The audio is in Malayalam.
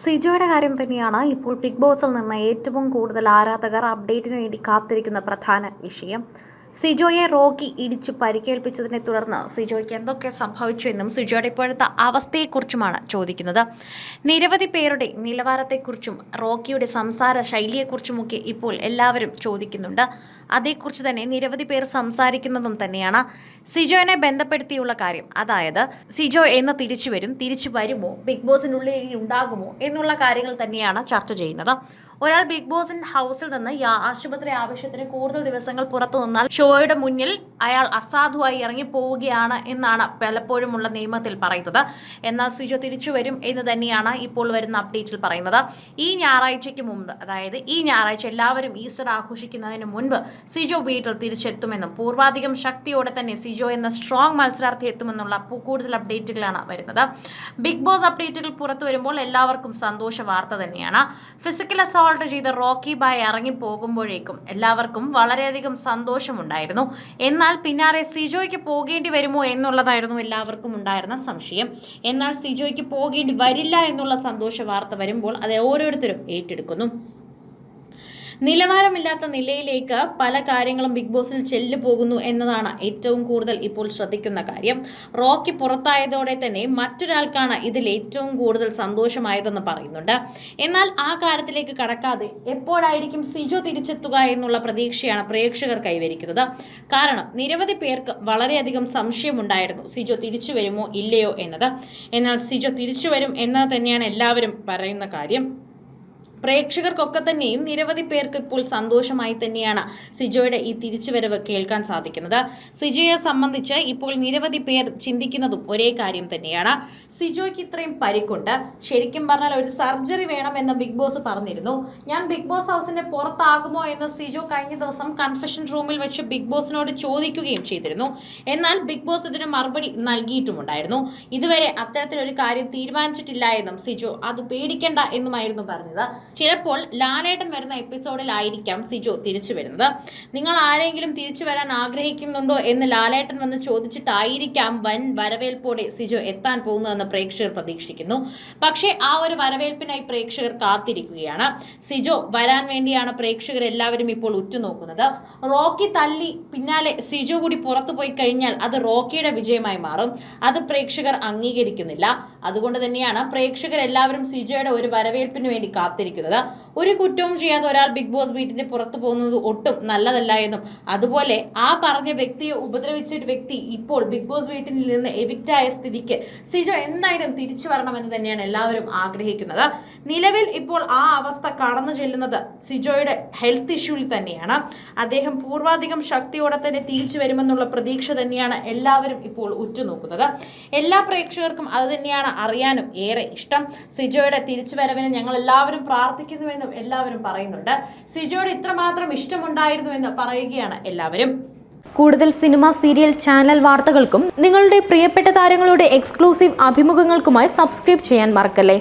സിജോയുടെ കാര്യം തന്നെയാണ് ഇപ്പോൾ ബിഗ് ബോസിൽ നിന്ന് ഏറ്റവും കൂടുതൽ ആരാധകർ അപ്ഡേറ്റിന് വേണ്ടി കാത്തിരിക്കുന്ന പ്രധാന വിഷയം. സിജോയെ റോക്കി ഇടിച്ച് പരിക്കേൽപ്പിച്ചതിനെ തുടർന്ന് സിജോയ്ക്ക് എന്തൊക്കെ സംഭവിച്ചു എന്നും സിജോയുടെ ഇപ്പോഴത്തെ അവസ്ഥയെക്കുറിച്ചുമാണ് ചോദിക്കുന്നത്. നിരവധി പേരുടെ നിലവാരത്തെക്കുറിച്ചും റോക്കിയുടെ സംസാര ശൈലിയെക്കുറിച്ചുമൊക്കെ ഇപ്പോൾ എല്ലാവരും ചോദിക്കുന്നുണ്ട്. അതേക്കുറിച്ച് തന്നെ നിരവധി പേർ സംസാരിക്കുന്നതും തന്നെയാണ്. സിജോനെ ബന്ധപ്പെടുത്തിയുള്ള കാര്യം അതായത് സിജോ എന്ന് തിരിച്ചു വരും തിരിച്ചു വരുമോ ബിഗ് ബോസിനുള്ളിൽ ഉണ്ടാകുമോ എന്നുള്ള കാര്യങ്ങൾ തന്നെയാണ് ചർച്ച ചെയ്യുന്നത്. ഒരാൾ ബിഗ് ബോസിൻ ഹൗസിൽ നിന്ന് ആശുപത്രി ആവശ്യത്തിന് കൂടുതൽ ദിവസങ്ങൾ പുറത്തു നിന്നാൽ ഷോയുടെ മുന്നിൽ അയാൾ അസാധുവായി ഇറങ്ങി പോവുകയാണ് എന്നാണ് പലപ്പോഴും ഉള്ള നിയമത്തിൽ പറയുന്നത്. എന്നാൽ സിജോ തിരിച്ചു വരും എന്ന് തന്നെയാണ് ഇപ്പോൾ വരുന്ന അപ്ഡേറ്റിൽ പറയുന്നത്. ഈ ഞായറാഴ്ചയ്ക്ക് മുമ്പ് അതായത് ഈ ഞായറാഴ്ച എല്ലാവരും ഈസ്റ്റർ ആഘോഷിക്കുന്നതിന് മുൻപ് സിജോ വീട്ടിൽ തിരിച്ചെത്തുമെന്നും പൂർവാധികം ശക്തിയോടെ തന്നെ സിജോ എന്ന സ്ട്രോങ് മത്സരാർത്ഥി എത്തുമെന്നുള്ള കൂടുതൽ അപ്ഡേറ്റുകളാണ് വരുന്നത്. ബിഗ് ബോസ് അപ്ഡേറ്റുകൾ പുറത്തു വരുമ്പോൾ എല്ലാവർക്കും സന്തോഷ വാർത്ത തന്നെയാണ്. ഫിസിക്കൽ അസോൾട്ട് ചെയ്ത റോക്കി ബായ് ഇറങ്ങി പോകുമ്പോഴേക്കും എല്ലാവർക്കും വളരെയധികം സന്തോഷമുണ്ടായിരുന്നു. എന്നാൽ പിന്നാലെ സിജോയ്ക്ക് പോകേണ്ടി വരുമോ എന്നുള്ളതായിരുന്നു എല്ലാവർക്കും ഉണ്ടായിരുന്ന സംശയം. എന്നാൽ സിജോയ്ക്ക് പോകേണ്ടി വരില്ല എന്നുള്ള സന്തോഷ വാർത്ത വരുമ്പോൾ അത് ഓരോരുത്തരും ഏറ്റെടുക്കുന്നു. നിലവാരമില്ലാത്ത നിലയിലേക്ക് പല കാര്യങ്ങളും ബിഗ് ബോസിൽ ചെല്ലു പോകുന്നു എന്നതാണ് ഏറ്റവും കൂടുതൽ ഇപ്പോൾ ശ്രദ്ധിക്കുന്ന കാര്യം. റോക്കി പുറത്തായതോടെ തന്നെ മറ്റൊരാൾക്കാണ് ഇതിൽ ഏറ്റവും കൂടുതൽ സന്തോഷമായതെന്ന് പറയുന്നുണ്ട്. എന്നാൽ ആ കാര്യത്തിലേക്ക് കടക്കാതെ എപ്പോഴായിരിക്കും സിജോ തിരിച്ചെത്തുക എന്നുള്ള പ്രതീക്ഷയാണ് പ്രേക്ഷകർ കൈവരിക്കുന്നത്. കാരണം നിരവധി പേർക്ക് വളരെയധികം സംശയമുണ്ടായിരുന്നു സിജോ തിരിച്ചു വരുമോ ഇല്ലയോ എന്നത്. എന്നാൽ സിജോ തിരിച്ചു വരും എന്നത് തന്നെയാണ് എല്ലാവരും പറയുന്ന കാര്യം. പ്രേക്ഷകർക്കൊക്കെ തന്നെയും നിരവധി പേർക്ക് ഇപ്പോൾ സന്തോഷമായി തന്നെയാണ് സിജോയുടെ ഈ തിരിച്ചുവരവ് കേൾക്കാൻ സാധിക്കുന്നത്. സിജോയെ സംബന്ധിച്ച് ഇപ്പോൾ നിരവധി പേർ ചിന്തിക്കുന്നതും ഒരേ കാര്യം തന്നെയാണ്. സിജോയ്ക്ക് ഇത്രയും പരിക്കുണ്ട്. ശരിക്കും പറഞ്ഞാൽ ഒരു സർജറി വേണമെന്ന് ബിഗ് ബോസ് പറഞ്ഞിരുന്നു. ഞാൻ ബിഗ് ബോസ് ഹൗസിന്റെ പുറത്താകുമോ എന്ന് സിജോ കഴിഞ്ഞ ദിവസം കൺഫെഷൻ റൂമിൽ വെച്ച് ബിഗ് ബോസിനോട് ചോദിക്കുകയും ചെയ്തിരുന്നു. എന്നാൽ ബിഗ് ബോസ് ഇതിന് മറുപടി നൽകിയിട്ടുമുണ്ടായിരുന്നു. ഇതുവരെ അത്തരത്തിലൊരു കാര്യം തീരുമാനിച്ചിട്ടില്ല എന്നും സിജോ അത് പേടിക്കേണ്ട എന്നുമായിരുന്നു പറഞ്ഞത്. ചിലപ്പോൾ ലാലേട്ടൻ വരുന്ന എപ്പിസോഡിലായിരിക്കാം സിജോ തിരിച്ചു വരുന്നത്. നിങ്ങൾ ആരെങ്കിലും തിരിച്ചു വരാൻ ആഗ്രഹിക്കുന്നുണ്ടോ എന്ന് ലാലേട്ടൻ വന്ന് ചോദിച്ചിട്ടായിരിക്കാം വൻ വരവേൽപ്പോടെ സിജോ എത്താൻ പോകുന്നതെന്ന് പ്രേക്ഷകർ പ്രതീക്ഷിക്കുന്നു. പക്ഷേ ആ ഒരു വരവേൽപ്പിനായി പ്രേക്ഷകർ കാത്തിരിക്കുകയാണ്. സിജോ വരാൻ വേണ്ടിയാണ് പ്രേക്ഷകർ എല്ലാവരും ഇപ്പോൾ ഉറ്റുനോക്കുന്നത്. റോക്കി തല്ലി പിന്നാലെ സിജോ കൂടി പുറത്തു പോയി കഴിഞ്ഞാൽ അത് റോക്കിയുടെ വിജയമായി മാറും. അത് പ്രേക്ഷകർ അംഗീകരിക്കുന്നില്ല. അതുകൊണ്ട് തന്നെയാണ് പ്രേക്ഷകർ എല്ലാവരും സിജോയുടെ ഒരു വരവേൽപ്പിന് വേണ്ടി കാത്തിരിക്കുന്നത്. 对吧？ഒരു കുറ്റവും ചെയ്യാതെ ഒരാൾ ബിഗ് ബോസ് വീട്ടിന്റെ പുറത്തു പോകുന്നത് ഒട്ടും നല്ലതല്ല എന്നും. അതുപോലെ ആ പറഞ്ഞ വ്യക്തിയെ ഉപദ്രവിച്ച ഒരു വ്യക്തി ഇപ്പോൾ ബിഗ് ബോസ് വീട്ടിൽ നിന്ന് എവിക്റ്റ് സ്ഥിതിക്ക് സിജോ എന്തായാലും തിരിച്ചു വരണമെന്ന് തന്നെയാണ് എല്ലാവരും ആഗ്രഹിക്കുന്നത്. നിലവിൽ ഇപ്പോൾ ആ അവസ്ഥ കടന്നു ചെല്ലുന്നത് സിജോയുടെ ഹെൽത്ത് ഇഷ്യൂവിൽ തന്നെയാണ്. അദ്ദേഹം പൂർവാധികം ശക്തിയോടെ തന്നെ തിരിച്ചു വരുമെന്നുള്ള പ്രതീക്ഷ തന്നെയാണ് എല്ലാവരും ഇപ്പോൾ ഉറ്റുനോക്കുന്നത്. എല്ലാ പ്രേക്ഷകർക്കും അത് തന്നെയാണ് അറിയാനും ഏറെ ഇഷ്ടം. സിജോയുടെ തിരിച്ചുവരവിന് ഞങ്ങൾ എല്ലാവരും പ്രാർത്ഥിക്കുന്നുവെന്നും എല്ലാവരും പറയുന്നുണ്ട്. സിജോയുടെ ഇത്രമാത്രം ഇഷ്ടമുണ്ടായിരുന്നു എന്ന് പറയുകയാണ് എല്ലാവരും. കൂടുതൽ സിനിമ സീരിയൽ ചാനൽ വാർത്തകൾക്കും നിങ്ങളുടെ പ്രിയപ്പെട്ട താരങ്ങളുടെ എക്സ്ക്ലൂസീവ് അഭിമുഖങ്ങൾക്കുമായി സബ്സ്ക്രൈബ് ചെയ്യാൻ മറക്കല്ലേ?